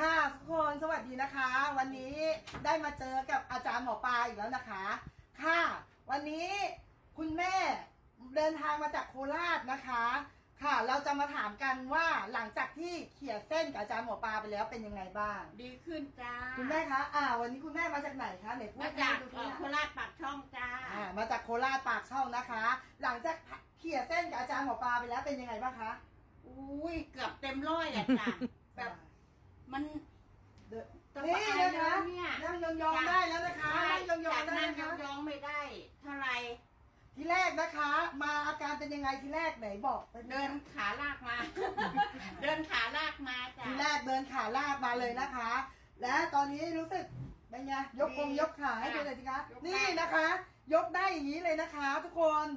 ค่ะทุกคนสวัสดีนะคะ วันนี้ได้มาเจอกับอาจารย์หมอปลาอีกแล้วนะคะ ค่ะ วันนี้คุณแม่เดินทางมาจากโคราชนะคะ ค่ะ เราจะมาถามกันว่าหลังจากที่เขี่ยเส้นกับอาจารย์หมอปลาไปแล้วเป็นยังไงบ้าง ดีขึ้นจ้าคุณแม่คะอ่า วันนี้คุณแม่มาจากไหนคะไหนพูดมาจากให้ดูเอ่อโคสิคะราชปากช่องจ้าอ่ามาจากโคราชปากช่องนะคะ หลังจากเขี่ยเส้นกับอาจารย์หมอปลาไปแล้วเป็นยังไงบ้างคะ อุ้ยเกือบเต็มร้อยอะจ้าแบบ มันเดินจะนี่ไปนะคะแล้วเนี่ยนั่งยองๆได้แล้วนะคะนั่งยองๆจากได้นั่งนะคะยองๆไม่ได้ เท่าไหรทีแรกนะคะ มาอาการเป็นยังไงทีแรกไหนบอกไปเดินขาลากมา เดินขาลากมาจ้าทีแรกเดินขาลากมาเลยนะคะ และตอนนี้รู้สึกเป็นไงยกคงยกขาให้ดูหน่อยสิคะนี่นะคะ ยกได้อย่างนี้เลยนะคะ ทุกคน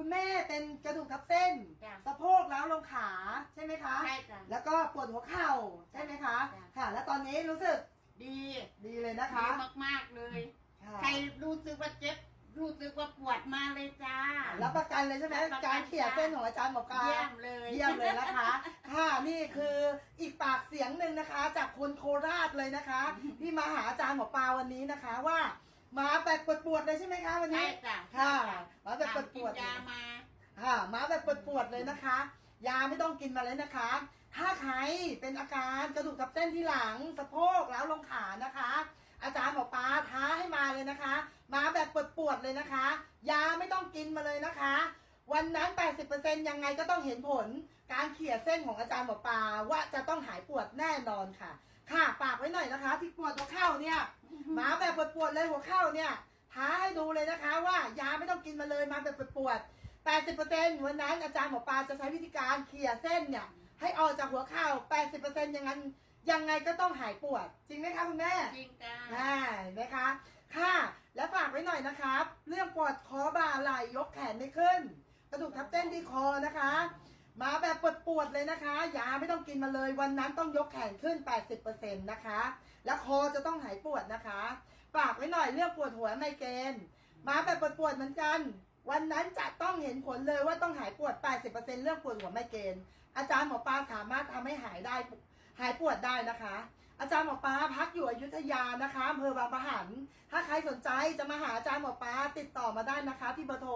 คุณแม่เป็นกระดูกทับเส้น จ้าสะโพกแล้วลงขาใช่ไหมคะ ใช่จ้ะ แล้วก็ปวดหัวเข่าใช่ไหมคะ จ้ะ ค่ะ แล้วตอนนี้รู้สึกดีดีเลยนะดีคะมากๆเลย ค่ะใครรู้สึกว่าเจ็บ รู้สึกว่าปวดมาเลยจ้า รับประกันเลยใช่ไหมรับประกันการเขี่ยเส้นของอาจารย์หมอปลาเยี่ยมเลย เยี่ยมเลยนะคะ ค่ะนี่คืออีกปากเสียงหนึ่งนะคะ จากคนโคราชเลยนะคะ ที่มาหาอาจารย์หมอปลาวันนี้นะคะว่ามาแบบปวดๆเลยใช่ไหมคะวันใช่นี้ จ้ะค่ะ กิวดยามาค่ะมาแบบปวดๆเลยนะคะ ยาไม่ต้องกินมาเลยนะคะ ถ้าใครเป็นอาการกระดูกทับเส้นที่หลังสะโพกแล้วลงขานะคะ อาจารย์หมอปลาท้าให้มาเลยนะคะ มาแบบปวดๆเลยนะคะ ยาไม่ต้องกินมาเลยนะคะ วันนั้น 80%ยังไงก็ต้องเห็นผล การเขี่ยเส้นของอาจารย์หมอปลาว่าจะต้องหายปวดแน่นอนค่ะ ค่ะฝากไว้หน่อยนะคะ ที่ปวดหัวเข่าเนี่ย มาแบบปวดๆเลยหัวเข่าเนี่ย ท้าให้ดูเลยนะคะว่ายาไม่ต้องกินมาเลยมาแบบปวดๆ80%วันนั้นอาจารย์หมอปลาจะใช้วิธีการเขี่ยเส้นเนี่ยให้ออกจากหัวเข่า80%อย่างนั้นยังไงก็ต้องหายปวด จริงไหมคะคุณแม่จริงจ้าได้ไหมคะ ค่ะ และฝากไว้หน่อยนะครับ เรื่องปวดคอบ่าไหล่ยกแขนไม่ขึ้น กระดูกทับเส้นที่คอนะคะ มาแบบปวดปวดๆเลยนะคะ ยาไม่ต้องกินมาเลยวันนั้นต้องยกแขนขึ้น 80%นะคะ และคอจะต้องหายปวดนะคะ ฝากไว้หน่อยเรื่องปวดหัวไมเกรนมาแบบปวดๆเหมือนกัน วันนั้นจะต้องเห็นผลเลยว่าต้องหายปวด 80%เรื่องปวดหัวไมเกรนอาจารย์หมอปลาสามารถทำให้หายได้หายปวดได้นะคะ อาจารย์หมอปลาพักอยู่อยุธยานะคะอำเภอบางปะหัน ถ้าใครสนใจจะมาหาอาจารย์หมอปลาติดต่อมาได้นะคะ ที่เบอร์โทร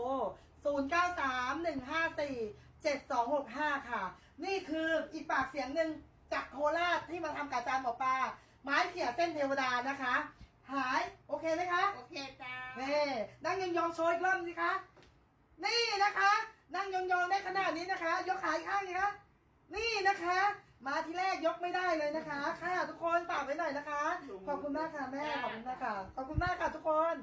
0931547265 ค่ะ นี่คืออีกปากเสียงหนึ่งจากโคราชที่มาทำกับอาจารย์หมอปลาไม้เขี่ยเส้นเทวดานะคะ หายโอเคไหมคะโอเคจ้านี่นั่งยองๆโชว์อีกรอบสิคะ นี่นะคะ นั่งยองๆได้ขนาดนี้นะคะ ยกขาอีกข้างสิคะนี่นะคะ มาที่แรกยกไม่ได้เลยนะคะ ค่ะทุกคนฝากไว้หน่อยนะคะ ขอบคุณมากค่ะแม่ขอบคุณมากค่ะขอบคุณมากค่ะทุกคน